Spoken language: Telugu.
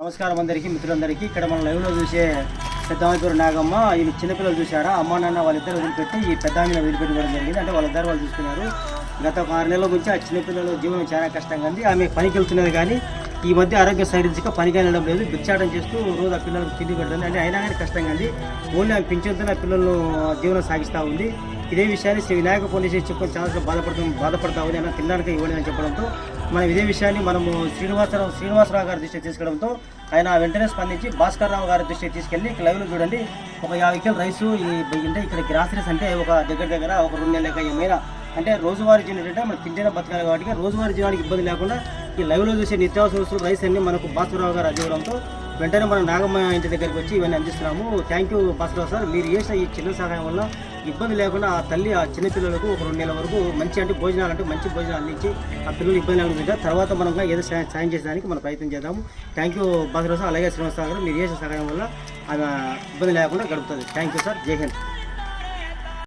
నమస్కారం అందరికీ మిత్రులందరికీ. ఇక్కడ మనం లైవ్లో చూసే పెద్దమ్మ నాగమ్మ ఈయన చిన్నపిల్లలు చూసారా అమ్మ నాన్న వాళ్ళిద్దరు వదిలిపెట్టి ఈ పెద్దామిని వదిలిపెట్టుకోవడం జరిగింది. అంటే వాళ్ళిద్దరు వాళ్ళు చూసుకున్నారు. గత ఒక ఆరు నెలల నుంచి ఆ చిన్నపిల్లల జీవనం చాలా కష్టంగా ఉంది. ఆమె పనికి వెళ్తున్నది కానీ ఈ మధ్య ఆరోగ్యం సరిదించక పనికి వెళ్ళడం లేదు. బిచ్చాటం చేస్తూ రోజు ఆ పిల్లలకు తిండి పెడుతుంది. అంటే అయినా కానీ కష్టంగా ఉంది. ఓన్లీ ఆమె పింఛన్తో ఆ పిల్లలను జీవనం సాగిస్తూ ఉంది. ఇదే విషయాన్ని శ్రీ వినాయక పోలీస్ స్టేషన్ చెప్పుకొని చాలా బాధపడుతూ బాధపడతా ఉంది అన్న తినడానికి ఇవ్వండి అని చెప్పడంతో మనం ఇదే విషయాన్ని మనము శ్రీనివాసరావు శ్రీనివాసరావు గారి దృష్టికి తీసుకెళ్ళడంతో ఆయన వెంటనే స్పందించి భాస్కర్ రావు గారి దృష్టికి తీసుకెళ్ళి ఇక్కడ లైవ్లో చూడండి. ఒక యాభై కిలో రైసు ఈ అంటే ఇక్కడ గ్రాసరీస్ అంటే ఒక దగ్గర దగ్గర ఒక రెండు నెలల ఏమైనా అంటే రోజువారీ జీవనం ఏంటంటే మనం పింఛన బతకాలి కాబట్టి రోజువారీ జీవనానికి ఇబ్బంది లేకుండా ఈ లైవ్లో చూసే నిత్యావసర వస్తువులు రైస్ అన్ని మనకు భాస్కరరావు గారు అందివ్వడంతో వెంటనే మనం నాగమ్మ ఇంటి దగ్గరికి వచ్చి ఇవన్నీ అందిస్తున్నాము. Thank you Bhaskararao sir. మీరు చేసిన ఈ చిన్న సహాయం వల్ల ఇబ్బంది లేకుండా ఆ తల్లి ఆ చిన్న పిల్లలకు ఒక రెండు నెలల వరకు మంచి అంటే భోజనాలు అంటే మంచి భోజనాలు అందించి ఆ పిల్లలు ఇబ్బంది లేకుండా తర్వాత మనం ఏదో సాయం సాయం చేసేదానికి మనం ప్రయత్నం చేద్దాము. థ్యాంక్ యూ భాస్కరరావు అలాగే శ్రీనివాసరావు గారు. మీరు చేసిన సహాయం వల్ల ఆమె ఇబ్బంది లేకుండా గడుపుతుంది. థ్యాంక్ యూ సార్ జై హింద్.